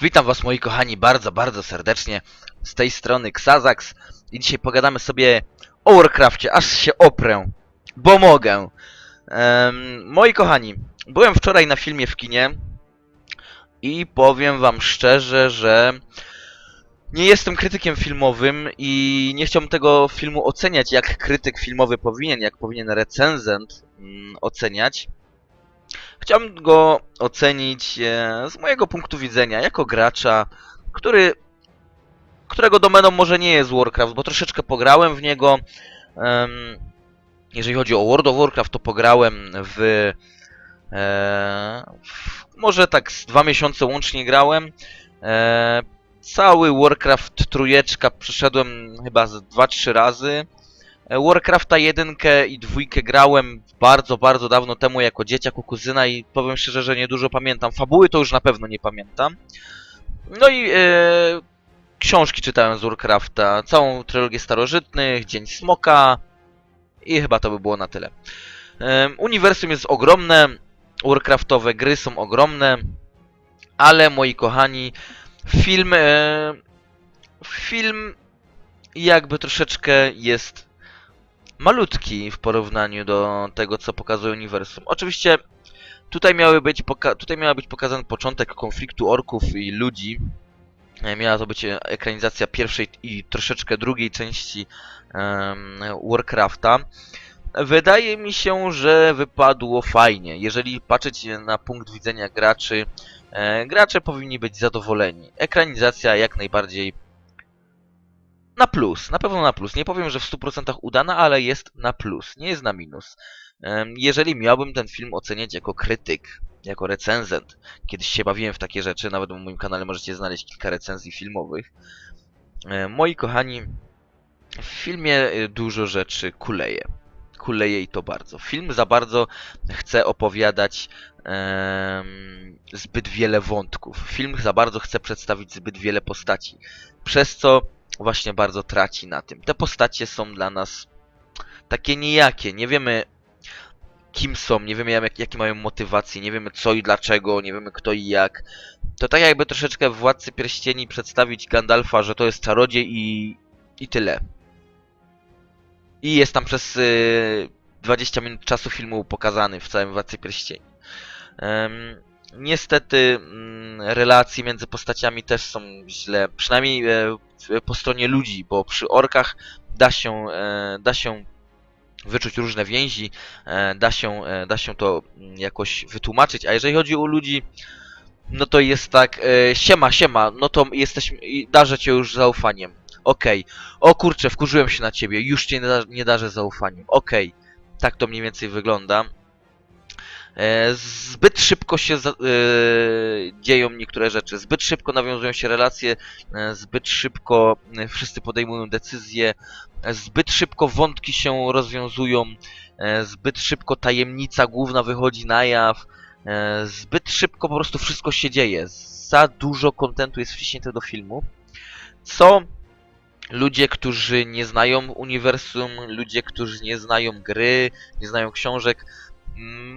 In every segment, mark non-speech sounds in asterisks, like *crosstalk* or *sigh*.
Witam was moi kochani bardzo, bardzo serdecznie. Z tej strony Xazax i dzisiaj pogadamy sobie o Warcrafcie, aż się oprę, bo mogę. Em, moi kochani, byłem wczoraj na filmie w kinie i powiem wam szczerze, że nie jestem krytykiem filmowym i nie chciałbym tego filmu oceniać jak krytyk filmowy powinien, jak powinien recenzent mm, oceniać. Chciałbym go ocenić e, z mojego punktu widzenia, jako gracza, który, którego domeną może nie jest Warcraft, bo troszeczkę pograłem w niego. Jeżeli chodzi o World of Warcraft, to pograłem w, e, może tak z dwa miesiące łącznie grałem. E, cały Warcraft trójeczka przeszedłem chyba z 2-3 razy. E, Warcrafta 1 i 2 grałem bardzo, bardzo dawno temu jako dzieciak u kuzyna i powiem szczerze, że niedużo pamiętam. Fabuły to już na pewno nie pamiętam. No i e, książki czytałem z Warcrafta, całą trylogię starożytnych, Dzień Smoka i chyba to by było na tyle. E, uniwersum jest ogromne, Warcraftowe gry są ogromne, ale moi kochani, film, film jakby troszeczkę jest malutki w porównaniu do tego, co pokazuje uniwersum. Oczywiście tutaj, miały być tutaj miała być pokazany początek konfliktu orków i ludzi. E, Miała to być ekranizacja pierwszej i troszeczkę drugiej części em, Warcrafta. Wydaje mi się, że wypadło fajnie. Jeżeli patrzeć na punkt widzenia graczy, e, gracze powinni być zadowoleni. Ekranizacja jak najbardziej na plus, na pewno na plus. Nie powiem, że w 100% udana, ale jest na plus, nie jest na minus. Jeżeli miałbym ten film oceniać jako krytyk, jako recenzent, kiedyś się bawiłem w takie rzeczy, nawet na moim kanale możecie znaleźć kilka recenzji filmowych. E, Moi kochani, w filmie y, dużo rzeczy kuleje. Kuleje i to bardzo. Film za bardzo chce opowiadać em, zbyt wiele wątków. Film za bardzo chce przedstawić zbyt wiele postaci. Przez co właśnie bardzo traci na tym. Te postacie są dla nas takie nijakie. Nie wiemy kim są, nie wiemy jak, jakie mają motywacje, nie wiemy co i dlaczego, nie wiemy kto i jak. To tak jakby troszeczkę w Władcy Pierścieni przedstawić Gandalfa, że to jest czarodziej i, i tyle. I jest tam przez y, 20 minut czasu filmu pokazany w całym Władcy Pierścieni. Em, niestety mm, relacje między postaciami też są źle, przynajmniej e, po stronie ludzi, bo przy orkach da się, e, da się wyczuć różne więzi, e, da się, e, da się to mm, jakoś wytłumaczyć, a jeżeli chodzi o ludzi, no to jest tak, siema, siema, no to jesteśmy, darzę cię już zaufaniem, okej, o kurczę, wkurzyłem się na ciebie, już cię nie, da, nie darzę zaufaniem, okej, tak to mniej więcej wygląda. E, Zbyt szybko się e, dzieją niektóre rzeczy, zbyt szybko nawiązują się relacje, e, zbyt szybko wszyscy podejmują decyzje, zbyt szybko wątki się rozwiązują, zbyt szybko tajemnica główna wychodzi na jaw, zbyt szybko po prostu wszystko się dzieje. Za dużo kontentu jest wciśnięte do filmu, co ludzie, którzy nie znają uniwersum, ludzie, którzy nie znają gry, nie znają książek,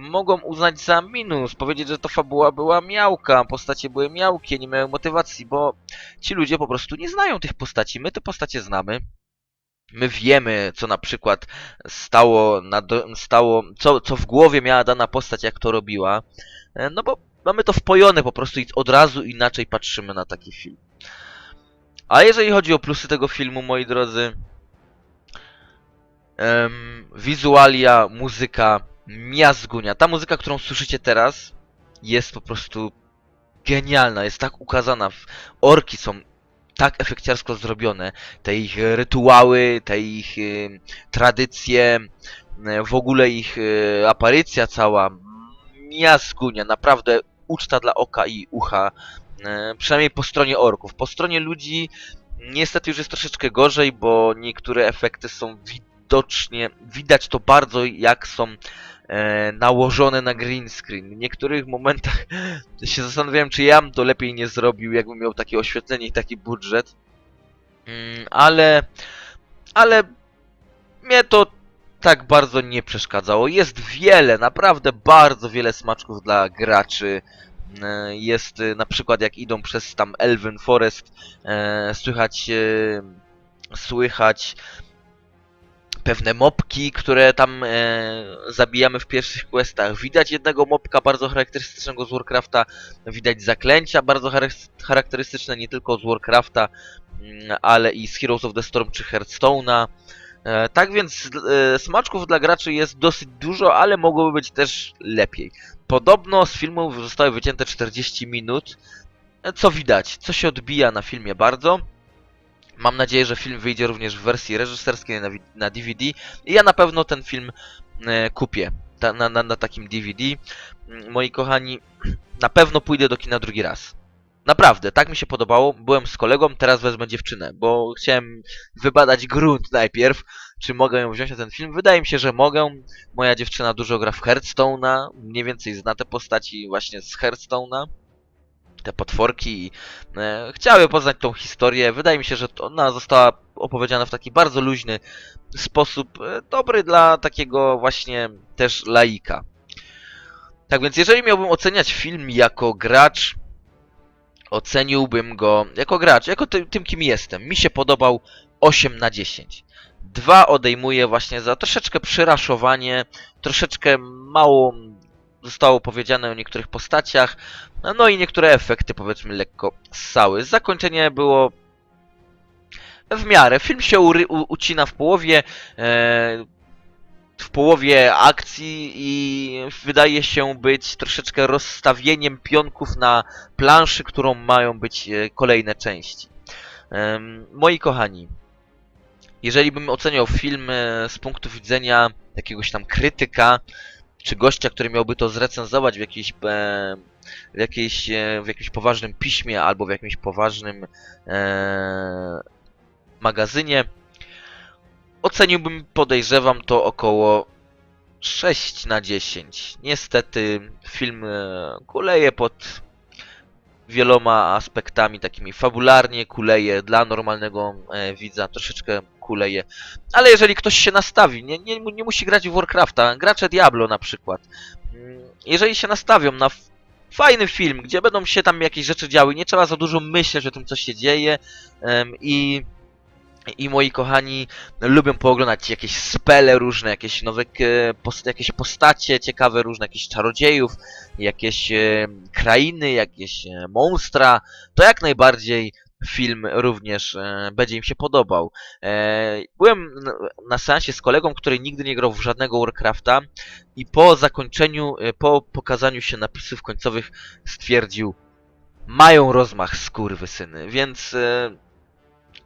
mogą uznać za minus, powiedzieć, że to fabuła była miałka, postacie były miałkie, nie miały motywacji, bo ci ludzie po prostu nie znają tych postaci. My te postacie znamy. My wiemy, co na przykład stało, na do, stało co, co w głowie miała dana postać, jak to robiła. E, No bo mamy to wpojone po prostu i od razu inaczej patrzymy na taki film. A jeżeli chodzi o plusy tego filmu, moi drodzy, em, wizualia, muzyka, miazgunia. Ta muzyka, którą słyszycie teraz, jest po prostu genialna, jest tak ukazana. Orki są tak efekciarsko zrobione. Te ich rytuały, te ich y, tradycje, y, w ogóle ich y, aparycja cała. Miazgunia, naprawdę uczta dla oka i ucha. y, Przynajmniej po stronie orków. Po stronie ludzi niestety już jest troszeczkę gorzej, bo niektóre efekty są widocznie, widać to bardzo jak są e, nałożone na green screen. W niektórych momentach *laughs* się zastanawiałem, czy ja bym to lepiej nie zrobił, jakbym miał takie oświetlenie i taki budżet. Mm, ale, ale mnie to tak bardzo nie przeszkadzało. Jest wiele, naprawdę bardzo wiele smaczków dla graczy E, Jest e, na przykład jak idą przez tam Elven Forest, e, słychać, e, słychać pewne mopki, które tam e, zabijamy w pierwszych questach. Widać jednego mopka bardzo charakterystycznego z Warcrafta, widać zaklęcia bardzo charakterystyczne nie tylko z Warcrafta, mm, ale i z Heroes of the Storm czy Hearthstone'a. E, tak więc e, smaczków dla graczy jest dosyć dużo, ale mogłoby być też lepiej. Podobno z filmu zostały wycięte 40 minut, e, co widać, co się odbija na filmie bardzo. Mam nadzieję, że film wyjdzie również w wersji reżyserskiej na, na DVD i ja na pewno ten film e, kupię ta, na, na, na takim DVD. Mm, Moi kochani, *clears throat* na pewno pójdę do kina drugi raz. Naprawdę, tak mi się podobało. Byłem z kolegą, teraz wezmę dziewczynę, bo chciałem wybadać grunt najpierw, czy mogę ją wziąć na ten film. Wydaje mi się, że mogę. Moja dziewczyna dużo gra w Hearthstone'a, mniej więcej zna te postaci właśnie z Hearthstone'a. Te potworki i e, chciały poznać tą historię. Wydaje mi się, że ona została opowiedziana w taki bardzo luźny sposób, e, dobry dla takiego właśnie też laika. Tak więc, jeżeli miałbym oceniać film jako gracz, oceniłbym go jako gracz, jako ty, tym, kim jestem. Mi się podobał 8 na 10. Dwa odejmuję właśnie za troszeczkę przyraszowanie, troszeczkę mało zostało powiedziane o niektórych postaciach, no i niektóre efekty powiedzmy lekko ssały. Zakończenie było w miarę. Film się u, ucina w połowie, e, w połowie akcji i wydaje się być troszeczkę rozstawieniem pionków na planszy, którą mają być e, kolejne części. Em, moi kochani, jeżeli bym oceniał film e, z punktu widzenia jakiegoś tam krytyka, czy gościa, który miałby to zrecenzować w jakiejś, e, w, jakiejś, e, w jakimś poważnym piśmie albo w jakimś poważnym e, magazynie, oceniłbym, podejrzewam, to około 6 na 10. Niestety film e, kuleje pod wieloma aspektami takimi fabularnie kuleje dla normalnego e, widza troszeczkę kuleje. Ale jeżeli ktoś się nastawi nie, nie, nie musi grać w Warcrafta gracze Diablo na przykład. Mm, jeżeli się nastawią na fajny film gdzie będą się tam jakieś rzeczy działy nie trzeba za dużo myśleć o tym co się dzieje i i moi kochani lubią pooglądać jakieś spele różne, jakieś nowe e, post jakieś postacie ciekawe różne, jakieś czarodziejów, jakieś e, krainy, jakieś e, monstra, to jak najbardziej film również e, będzie im się podobał. E, byłem na seansie z kolegą, który nigdy nie grał w żadnego Warcrafta i po zakończeniu, e, po pokazaniu się napisów końcowych stwierdził mają rozmach skurwysyny, więc e,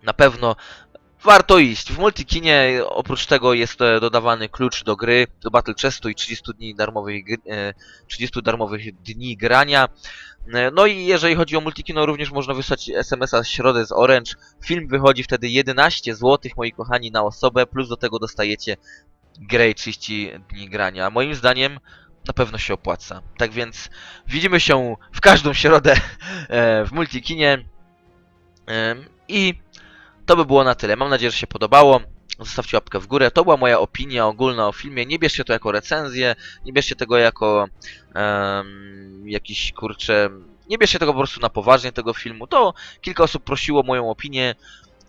na pewno warto iść. W Multikinie oprócz tego jest e, dodawany klucz do gry, do Battle Chestu i 30 dni darmowych, gry- e, 30 darmowych dni grania. E, No i jeżeli chodzi o Multikino, również można wysłać SMS-a środę z Orange. Film wychodzi wtedy 11 zł, moi kochani, na osobę, plus do tego dostajecie grę i 30 dni grania. Moim zdaniem na pewno się opłaca. Tak więc widzimy się w każdą środę w Multikinie. I to by było na tyle. Mam nadzieję, że się podobało. Zostawcie łapkę w górę. To była moja opinia ogólna o filmie. Nie bierzcie to jako recenzję, nie bierzcie tego jako em, jakiś kurczę. Nie bierzcie tego po prostu na poważnie tego filmu. To kilka osób prosiło moją opinię.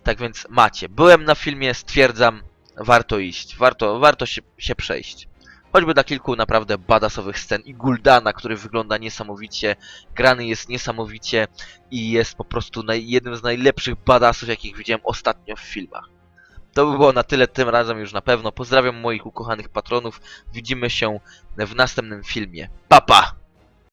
Tak więc macie. Byłem na filmie, stwierdzam, warto iść. Warto, warto się, się przejść. Choćby dla kilku naprawdę badasowych scen i Guldana, który wygląda niesamowicie, grany jest niesamowicie i jest po prostu jednym z najlepszych badasów, jakich widziałem ostatnio w filmach. To by było na tyle tym razem już na pewno. Pozdrawiam moich ukochanych patronów. Widzimy się w następnym filmie. Pa pa!